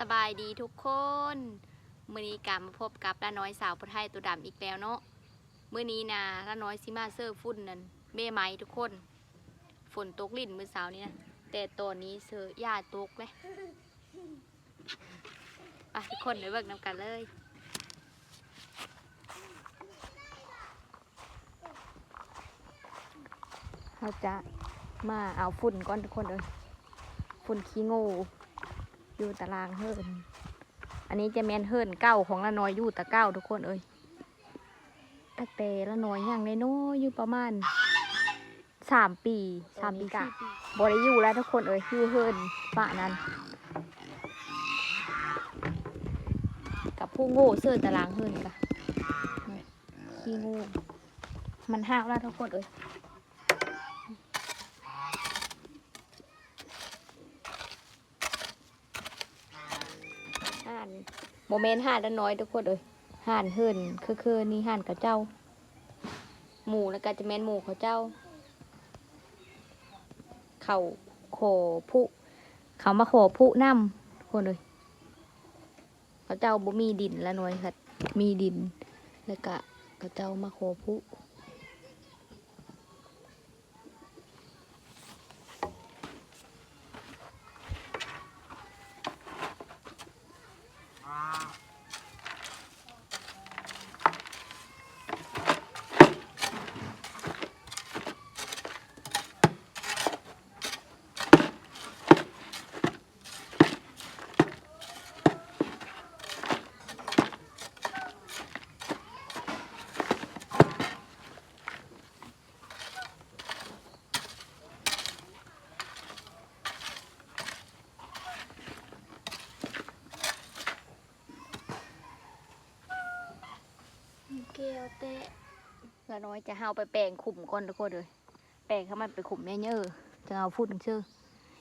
สบายดีทุกคนมื้อนี้กลับมาพบกับละน้อยสาวผู้ไทยตัวดำอีกแล้วเนาะมื้อนี้นะละน้อยซิมาเซอร์ฝุ่นนั่นเม่ไหมทุกคน ฝนตกลิ่นมื้อเช้านี้นะแต่ตอนนี้เสือหญ้าตกเลยไปทุกคนเดี๋ยวเบิกน้ำกันเลยเราจะมาเอาฝุ่นก่อนทุกคนเลยฝุ่นขี้โง่ อยู่ตารางเฮิร์นอันนี้จะแมนเฮิร์นเก้าของละน้อยอยู่ตะเก้าทุกคนเอ้ยตั้งแต่ละน้อยอย่างในน้อยอยู่ประมาณสามปีสามปีกะบริยู่แล้วทุกคนเอ้ยอยู่เฮิร์นฝ่านั้น กับผู้โง่เสื้อตารางเฮิร์นกะขี้โง่มันห้าวแล้วทุกคนเอ้ย โมเมนต์ห่านด้านน้อยทุกคนเลยห่านเฮินคือคือนี่ห่านกับเจ้า หมูแล้วก็จะแมนหมูเขาเจ้า เขาโขผู้เขามาโขผู้น้ำทุกคนเลยเขาเจ้าบ่มีดินละน้อยค่ะมีดิน แล้วก็เขาเจ้ามาโขผู้ เกลียวเตะ ละน้อยจะเฮาไปแปลงขุมก่อนทุกคนเลยแปลงให้มันไปขุมเยอะๆจะเอาพูดถึงชื่อ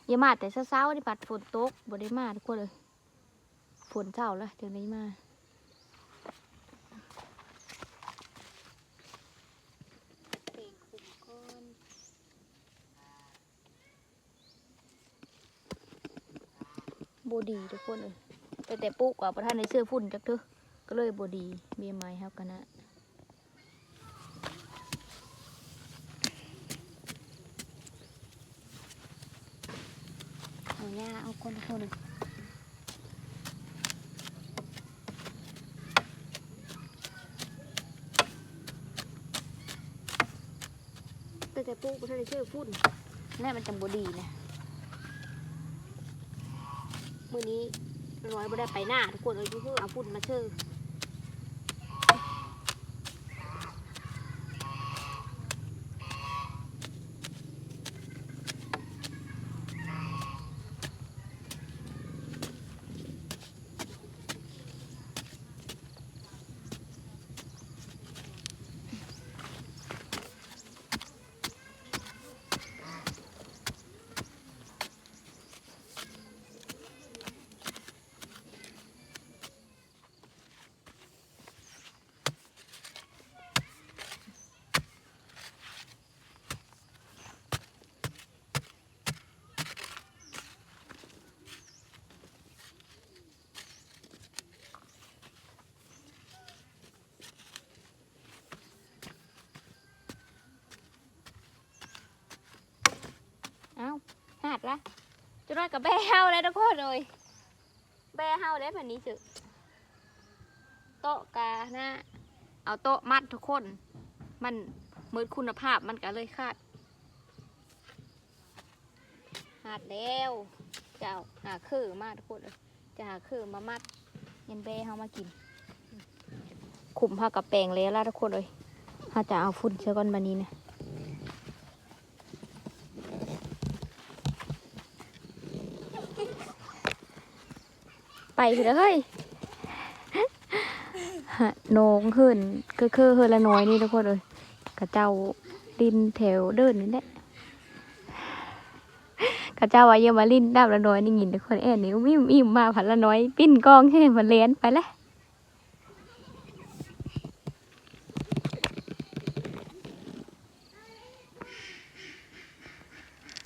อย่ามาแต่เช้าๆนี่ปัดฝนตกบ่ได้มาทุกคนเลยฝนเช้าแล้วจังได้มาแปลงขุมก่อนบดีทุกคนเลยแต่แต่ปุ๊กว่าประธานในเสื้อฝุ่นจักเถอะก็เลยบดีเบียไม้ครับกันนะ เอาหญ้าเอาคนคนแต่แต่ปุ๊กก็ถ้าได้ชื่อฝุ่นแน่มันจังบดีนะมื่อนี้น้อยบ่ได้ไปหน้าทุกคนเลยเพื่อเอาฝุ่นมาเชื่อ เอาหาด ละจุดน้อยกับแบ่เฮาเลยทุกคนเลยแบ่เฮาได้แบบนี้สึโต๊ะกาหน้าเอาโต๊ะมัดทุกคน มันมืดคุณภาพมันก็เลยขาดหาดแล้วจะเอาหาคือมาทุกคนเลยจะหาคือมามัดเยันแบ่เฮามากิน ขุมผ้ากับแปลงแล้วล่ะทุกคนเลยถ้าจะเอาฝุ่นเชื่อก่อนบันนี้นะ ไปเถอะเฮ้ยโหนงขึ้นคือคือเฮือละน้อยนี่ทุกคนเลยกระเจ้าดินแถวเดินนี่แหละกระเจ้าว่าเยมาลินดับละน้อยนี่ยินทุกคนแอนนี่อิ่มอิ่มมาผันละน้อย ปิ้นกองให้มันเลี้ยนไปแล้ว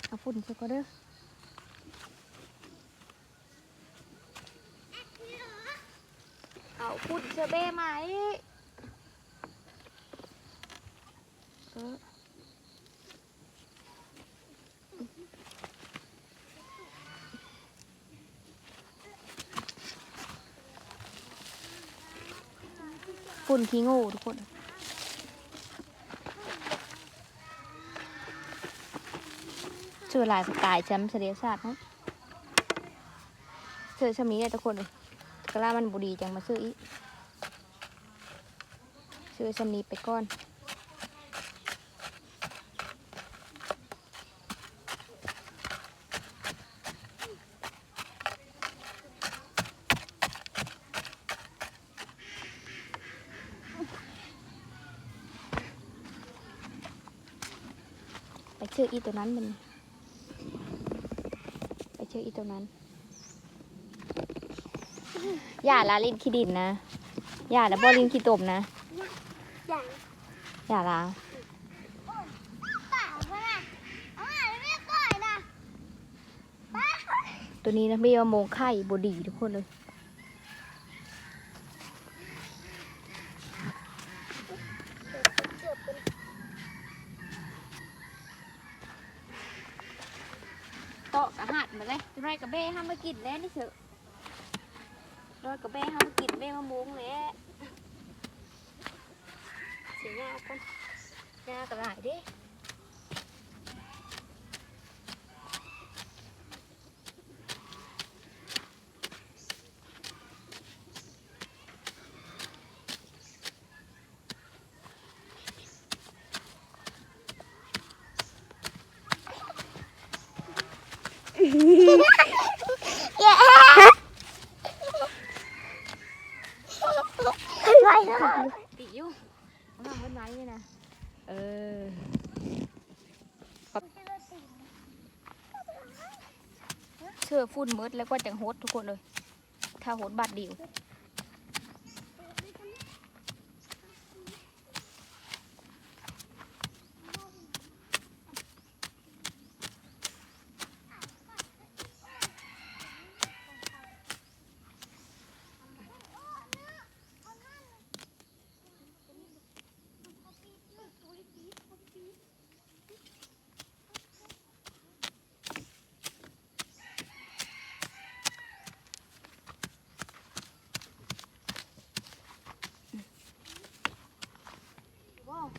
เอาฝุ่นซะก็เด้อ ฝุ่นเชเบ้ไหมเออฝุ่นขี้ง่ทุกคนชื่อลายสไตล์แชมป์เฉลียวชาติเนาะซื้อชมีได้ทุกคนเลย กล้ามันบุดีจังมาซื้ออีกซื้อชมีไปก่อนไปซื้ออีตัวนั้นมัน ไปเชื่ออีตัวนั้น อย่าละลินขี้ดินนะ อย่าละบ่ลินขี้ตมนะอย่างอย่าละตัวนี้นะไม่ว่าโมงไข่บดีทุกคนเลยเกือบเป็นโตะกระหัดมาเลยร้อยกะเบ้ห้ามมากินแล้วนี่เถอะ ร้อยกระเบ้ห้ามมากินเบ้มะม่วงแล้วเสียหน้ากันหน้ากระไรเด้ติอยู่เอามาเพิ่นไว้นี่นะเออ ฝุ่นมืดแล้วก็จังโฮดทุกคนเลย ถ้าโฮดบาดเดียว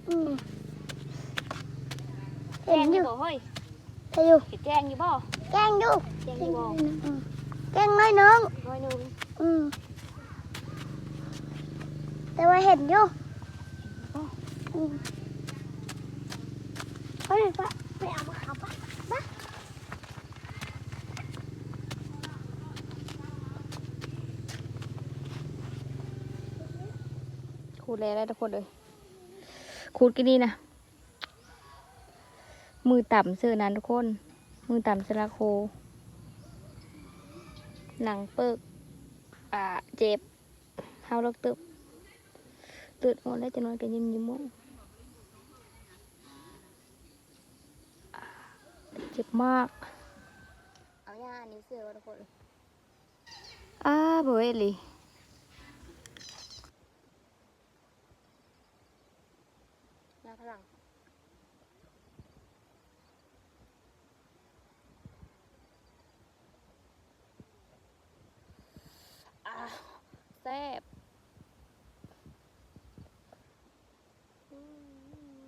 อืม แจ้เห็งนออยู่ยู่บ่เฮ้ยเห็นอยู่เห็นแจ้งอยู่บ่แกล้งอยู่แจ้งอยู่บ่อืมแกล้งน้อยนึงน้อยหนึงอืมแต่ว่าเห็นอยู่อืมเฮ้ยป้าไปเอามาขับป้าป้าขูดแล้วทุกคนเลยขูดกี่นี่นะ มือต่ำเสื้อนั้นทุกคน มือต่ำเสอละโคหนังเปิกอ่าเจ็บเฮาลกตึบตืดออกแล้วจะนอนกันยิ้มยิ้มมองอ่าเจ็บมาก เอาหน้านี้เสื้อทุกคนอ้าเบยเลย หน้าพลังอ่าแซ่ บอืม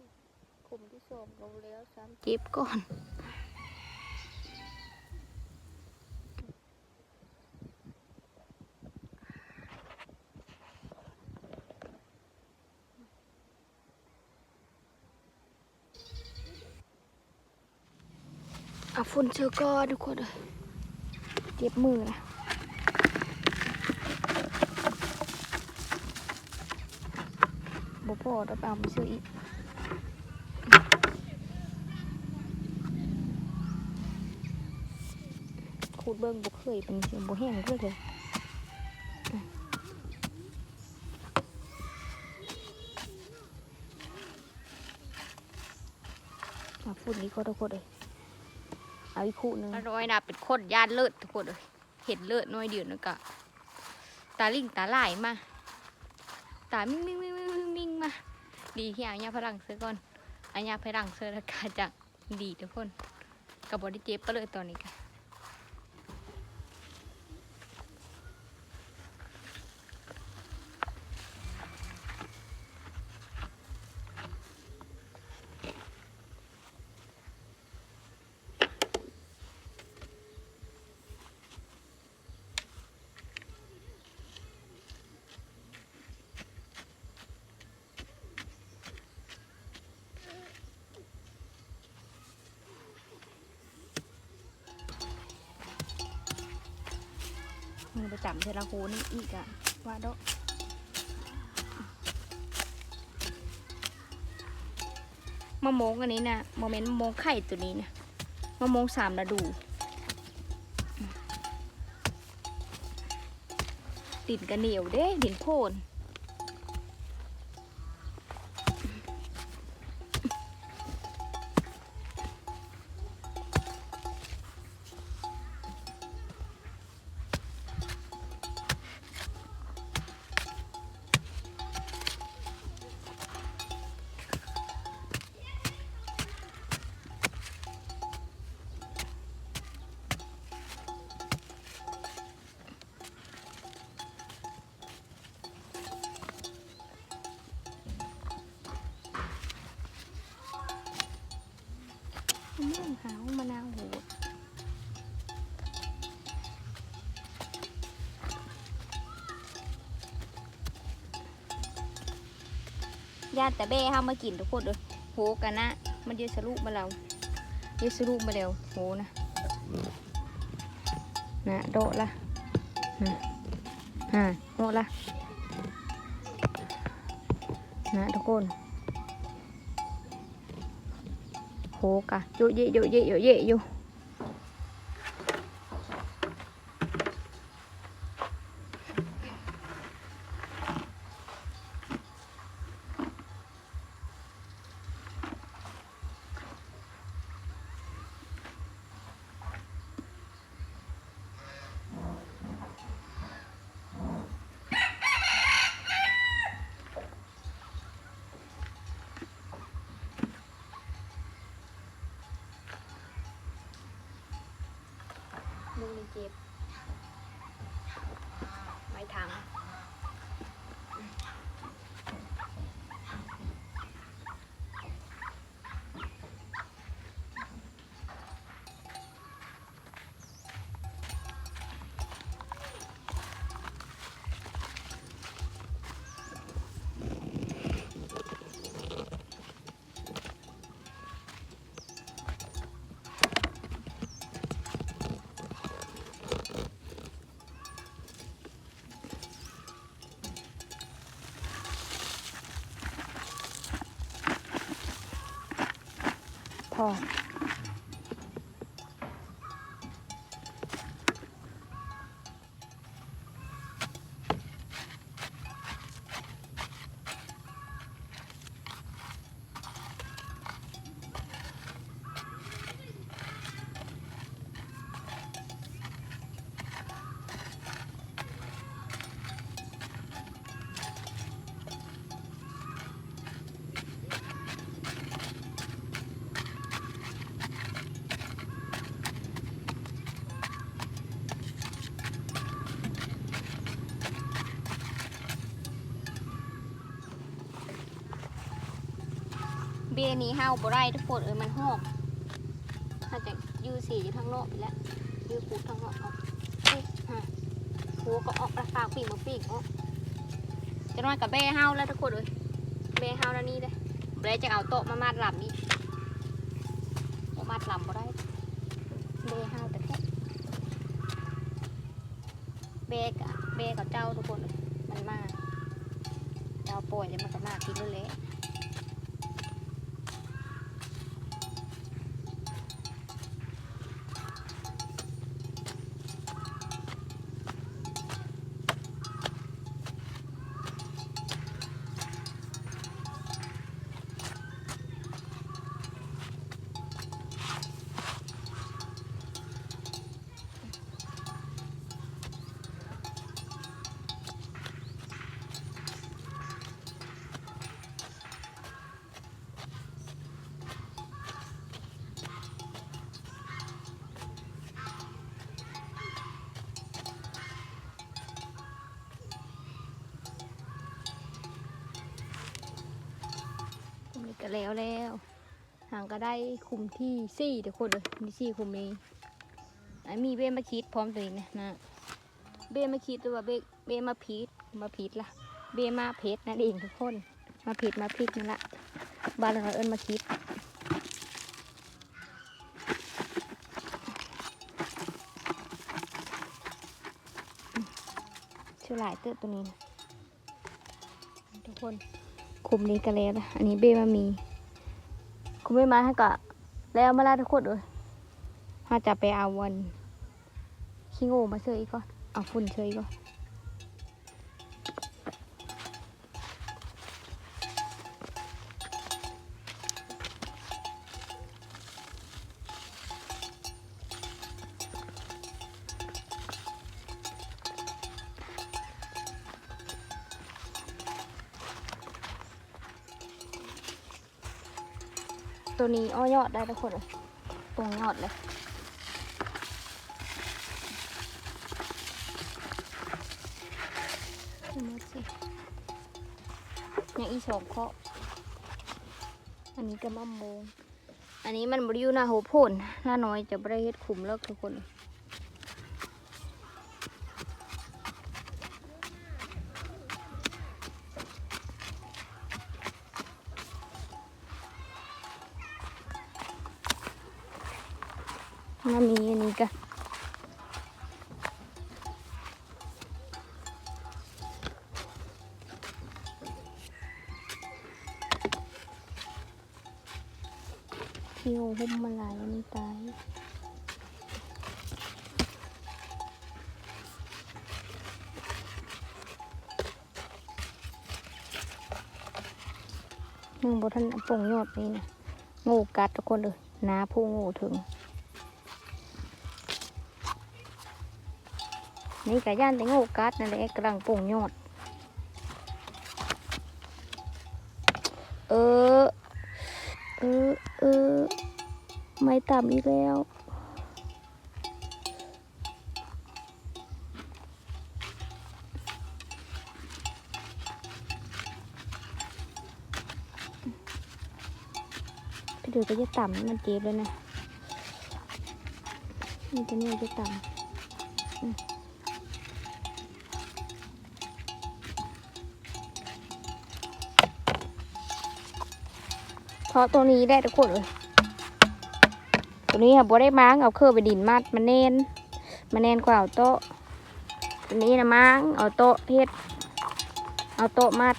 คุมที่สองลงแล้วซ้ำจ็บก่อนเอาฝุ่นเชอก็ทุกคนเลยเจ็บมือนะ บ่พอเดี๋ยวไปเอามาซื้ออีกขูดเบิ้งบ่เคยเป็นเสียงบ่แห้งเลยเลยเอาฝุ่นนี้ก็ทุกคนเลยเอาอีกคู่นึงน้อยนะเป็นคนย่านเลิศทุกคนเลยเห็นเลิศน้อยเดียวนึงก็ตาลิงตาลายมาตามิ่งมิ่งมิ่ง มิ่งมา ดีที่อาญาพลังเสือก่อนอาญาพลังเสือแล้วกาจะดีทุกคนกับบอดี้เจ็บก็เลยตอนนี้กัน ทละโคนี่อีกอะว่าดอกมะม่วงอันนี้นะโมเมนต์มะม่วงไข่ตัวนี้นะมะม่วงสามฤดูดินกระเหนียวเด้ดินโพน มะม่วงหาวมะนาวโหดญาติแต่เบ้ห้ามมากินทุกคนเลยโหกันนะ มันเยอะสรุปมาแล้วเยอะสรุปมาแล้วโหนะนะโดดละนะฮะโดดละนะทุกคน โหกะโยเยโยเยโยเยอยู่ ลุ พ เบียนี้เฮาบ่ได้ทุกคนเอ้ยมันหอกถ้าจะยืสีทั้งนอกไปแล้วยืดปูทั้งนอกออกเอ้ยฮะหัวก็ออกราคาปีกมาปีกออกจะน้อยกับเบ้เฮาแล้วทุกคนเอ้ยเบ้เฮาแล้วนี่เลยเบ้จะเอาโต๊ะมามัดลำนี่มามัดลำบ่ได้ ก็แล้วแล้วหางก็ได้คุมที่สี่เดี๋ยวคนเลยมีสี่คุมนี้อันมีเบ้มาคิดพร้อมตัวนี้นะนะเบ้มาคิดตัวาเบ้เบ้มาพีดมาพีดล่ะ เบ้มาเพชรนั่นเองทุกคน มาผิดมาพริกนั่นละบ้านเราเอิ้นมาคิดชื่อหลายเติบตัวนี้นะทุกคน คุมนี้กันแล้วนะอันนี้เบ้มามี คุมไม่มาให้กะแล้วมาลาทุกคนเลยถ้าจะไปเอาวันขี้โง่มาเชยอีกก่อนเอาฝุ่นเชยอีกก่อน ตัวนี้อ้อยอดได้ทุกคนเลยตรงยอดเลยอย่าสิยังอีสองเคาะอันนี้ก็มะโมงอันนี้มันบริยูนาโหโพนหน้าน้อยจะบริเฮ็ดขุมเลิกทุกคน ที่ยวหุ้มมาหลายอันตายหนึ่งบทันปงยอดนี่นะงูกัดทุกคนเลยหนาผู้งูถึง นี่กะย่านแต่งูกัดนั่นแหละกำลังปงยอด ต่ำอีกแล้ว ไปดูก็จะต่ำมันเจ็บเลยนะนี่ตัวนี้จะต่ำเพราะตัวนี้ได้ทุกคนเลย ตัวนี้ค่ะบ่ได้ม้างเอาเครื่องไปดินมัดมันแน่นมันแน่นกว่าเอาโต๊ะตัวนี้นะม้างเอาโต๊ะเฮ็ดเอาโต๊ะมัด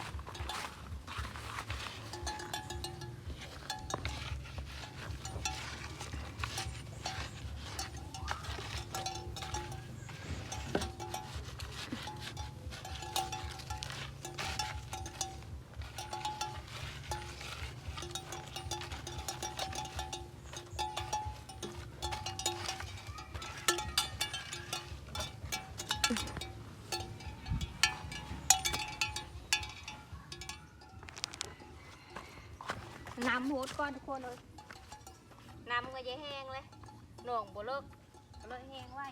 ก่อนทุกคนเลยน้ำก็จะแห้งเลยหน่วงบ่เลิกก็เลยแห้งไว้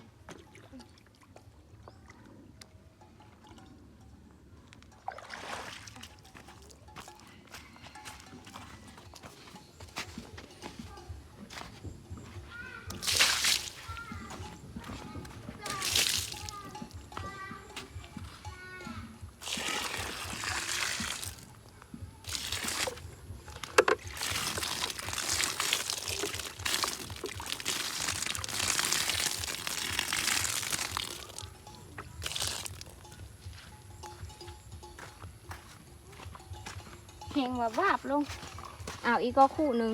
งแบบวาบลงอ้าวอีกก็คู่หนึ่ง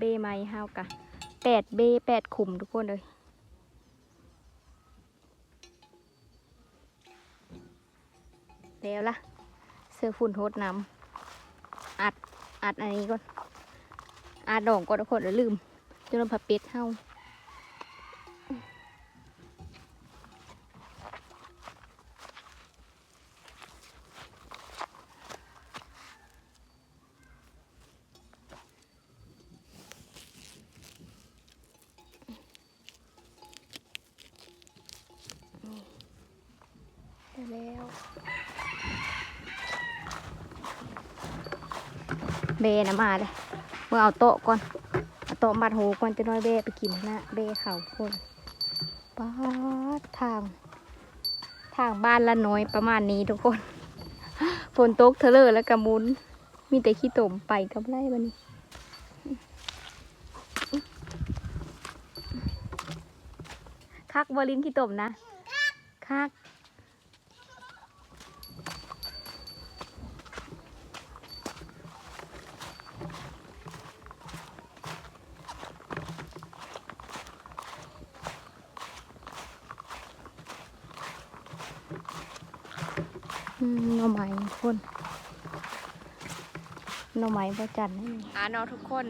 เบไม้ห้าวกะแปดเบแปดขุมทุกคนเลยแล้วล่ะเสื้อฝุ่นโทษน้ำอัดอัดอันนี้ก่อนอัดดองก่อนทุกคนเดี๋ยวลืมจนเราผัดเป็ดเฮา บนะมาเลยเมื่อเอาโต๊ะก่อนเอาโต๊ะมัดหูก่อนจะน้อยเบไปกินนะเบเข่าคนป้าทาง ทางบ้านละน้อยประมาณนี้ทุกคนฝนตกเทเลอร์แล้วกระมุน มีแต่ขี้ตมไปกับไรบันนี้คักบอลินขี้ตมนะคัก อืมหน่อไม้ คนหน่อไม้ประจันนี่อ่าน้องทุกคน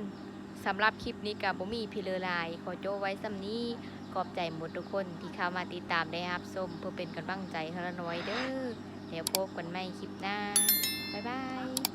สำหรับคลิปนี้กับบุมีพิเลอลาย ขอโจไว้สำนี้ขอบใจหมดทุกคนที่เข้ามาติดตามได้ครับส้มเพื่อเป็นกำลังใจให้เราน้อยเด้อเดี๋ยวพบกันใหม่คลิปหน้า บ๊ายบาย